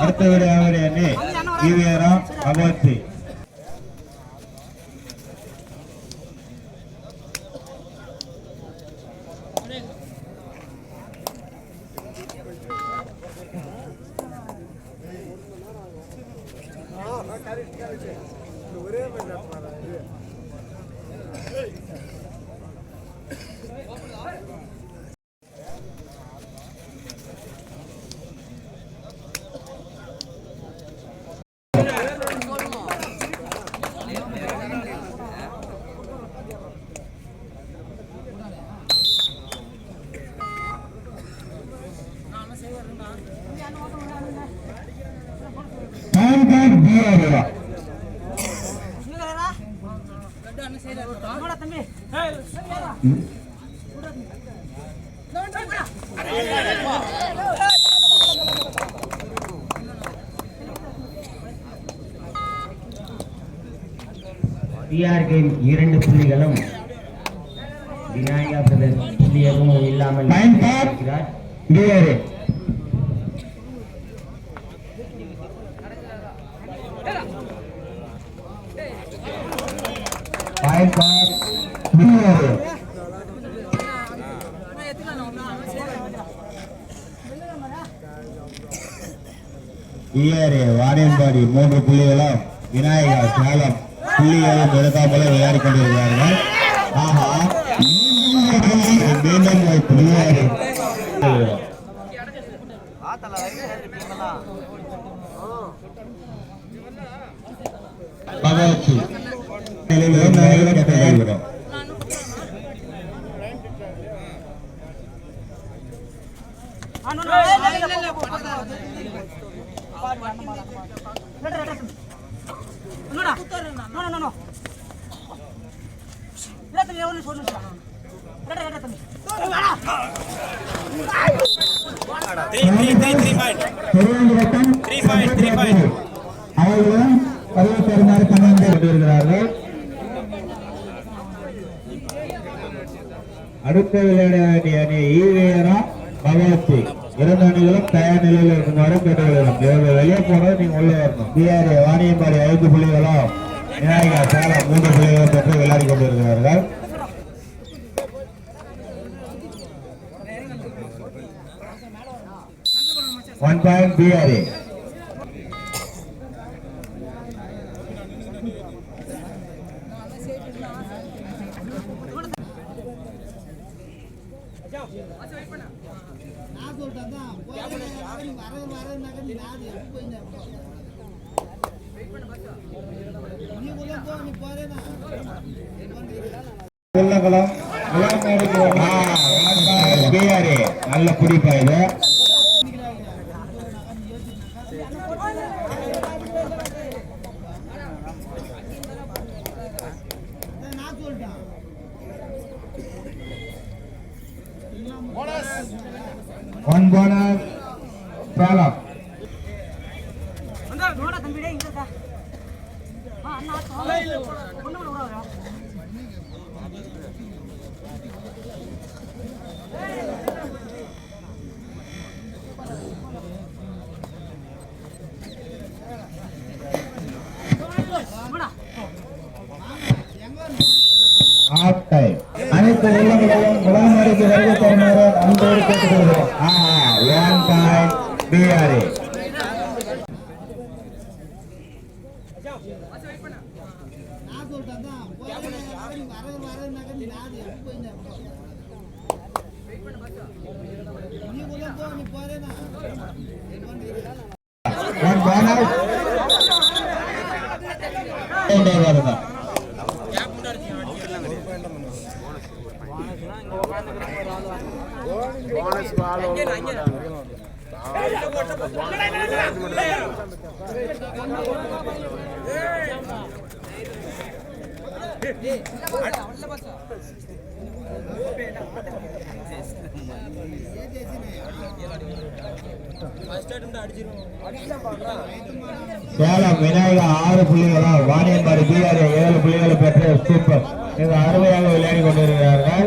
அடுத்த விடையாவது அணி ஈவேரம் அமர்த்தி. பீராவிரா பிஆர்கேயின் இரண்டு புள்ளிகளும் விநாயகா புள்ளி எதுவும் இல்லாமல் Time for- இருக்கிறார் பீராரு வாணியம்பாடி மூன்று புள்ளிகளும் விநாயகா சேலம். புள்ளிகளும் எடுக்காமலே விளையாடி கொண்டிருக்கிறார்கள். ஆஹா. மீண்டும் பகவச்சி கேட்டுக்கொள்கிறோம் திருவனந்தபுரம் அவர்களும் பதிவு பெறுமாறு கமாண்டர் கொண்டிருக்கிறார்கள் அடுத்த விளையாட வேண்டிய அணி ஈவேரா பகவதி இரண்டு அணிகளும் தயார் நிலையில் இருக்குமாறு கேட்டுக்கொள்கிறோம் இவர்கள் வெளியே போனது நீங்க உள்ள வரணும். பிஆர்ஏ வாணியம்பாடி ஐந்து புள்ளிகளும் விநாயகா சேலம் மூன்று புள்ளிகளும் பெற்று விளையாடி கொண்டிருக்கிறார்கள். One point PRA. உள்ளகுளம் பிஆர்ஏ நல்ல குடிப்பா இது. ஒன் போனஸ் சேலம் ஆஃப் அனைத்து உள்ளங்களையும் முதல்முறைக்கு வருகை தருமாறு அன்போடு கேட்டுக்கொள்கிறோம். ஒன் பாயிண்ட் பிஆர்ஏ போனஸ் வருதான் சேலம் விநாயகா ஆறு புள்ளிகளும் வாணியம்பாடி பிஆர்ஏ ஏழு புள்ளிகளை பெற்று சூப்பர். மிக அருமையாக விளையாடி கொண்டிருக்கிறார்கள்.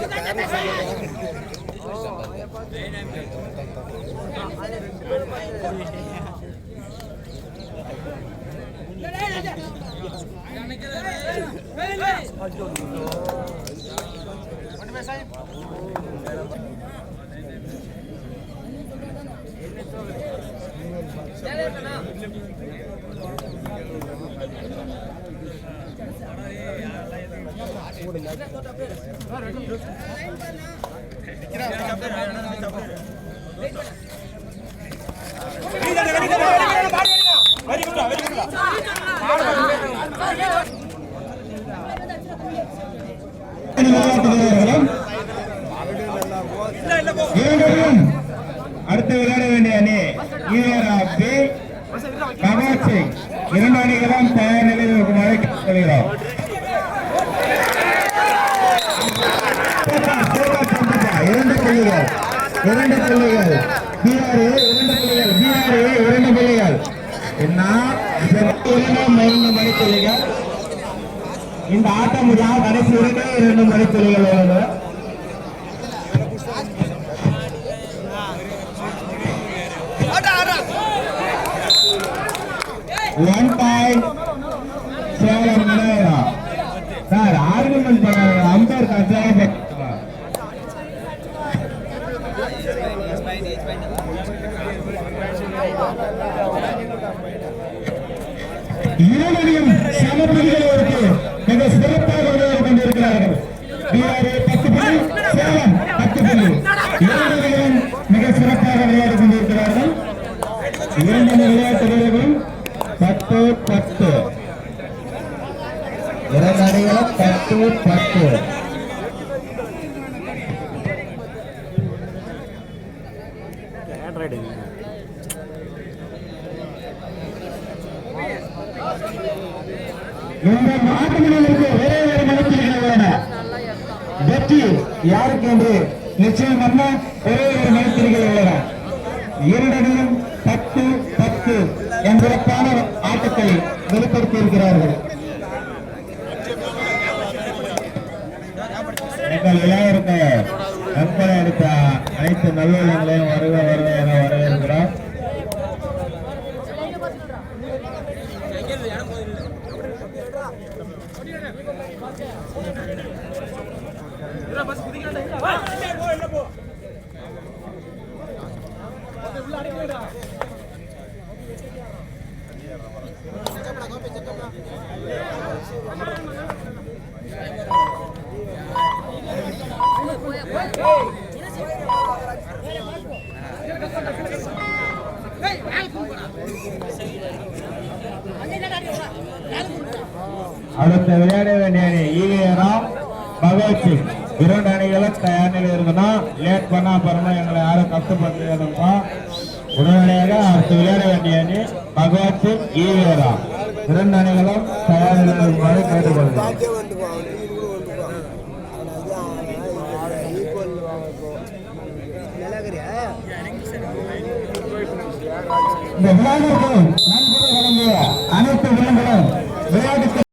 என்ன சொன்ன அடுத்து விளையாட வேண்டிய அணி ஈவேரா பி சிங் இரண்டு அணிகளும் தயார் நிலையில் இருக்குமாறு கேட்டுக்கொள்கிறோம் சூப்பர், சூப்பர். இரண்டு புள்ளிகள். இரண்டு புள்ளிகள். பிஆர்ஏ இரண்டு புள்ளிகள். பிஆர்ஏ இரண்டு புள்ளிகள். என்ன? இரண்டு மூன்று மணித்துளிகள் இந்த ஆட்டம் முடியாத கடைசி வரைக்கும் இரண்டு மணித்துளிகள் உள்ளது one point Salem sir argument பண்ண அம்பேர் கரெக்டாக பேசுறாங்க. இருவரையும் சமபதிகளை எடுத்து மிக சிறப்பாக விளையாடி கொண்டிருக்கிறார்கள் பிஆர்ஏ பத்து புள்ளி சேலம் பத்து புள்ளி இருவரையும் மிக சிறப்பாக விளையாடி கொண்டிருக்கிறார்கள். இரண்டு விளையாட்டு வீரர்களும் பத்து பத்து. இரண்டு அணிகளும் பத்து பத்து. இந்த மாட்டுமணிகளுக்கு ஒரே ஒரு மனத்திருக்கிறவன வெற்றி யாருக்கு என்று நிச்சயம் ஒரே ஒரு மைத்திரிகள் உள்ளன இரண்டனும் பத்து பத்து என்பதற்கான ஆட்டத்தை வெளிப்படுத்தி இருக்கிறார்கள் எல்லாருக்கும் விளையாடுத்த நண்பரை அளித்த அனைத்து நல்லவர்களையும் வருக வருக என வரவேற்கிறோம் அடுத்த விளையாட வேண்டிய அணி பகவத் சிங். இரண்டு அணிகளும் தயார் நிலையில் இருக்கணும். லேட் பண்ணா அப்புறமா எங்களை யாரும் கஷ்டப்படுத்துறதுமா உடனடியாக அடுத்து விளையாட வேண்டிய அணி பகவத் சிங் ஈவேரா இரண்டு அணிகளும் தயார் நிலையில் இருக்குமாறு கேட்டுக்கொள்கிறோம் இந்த விளையாட்டு அனைத்து விலங்குகளும் விளையாட்டு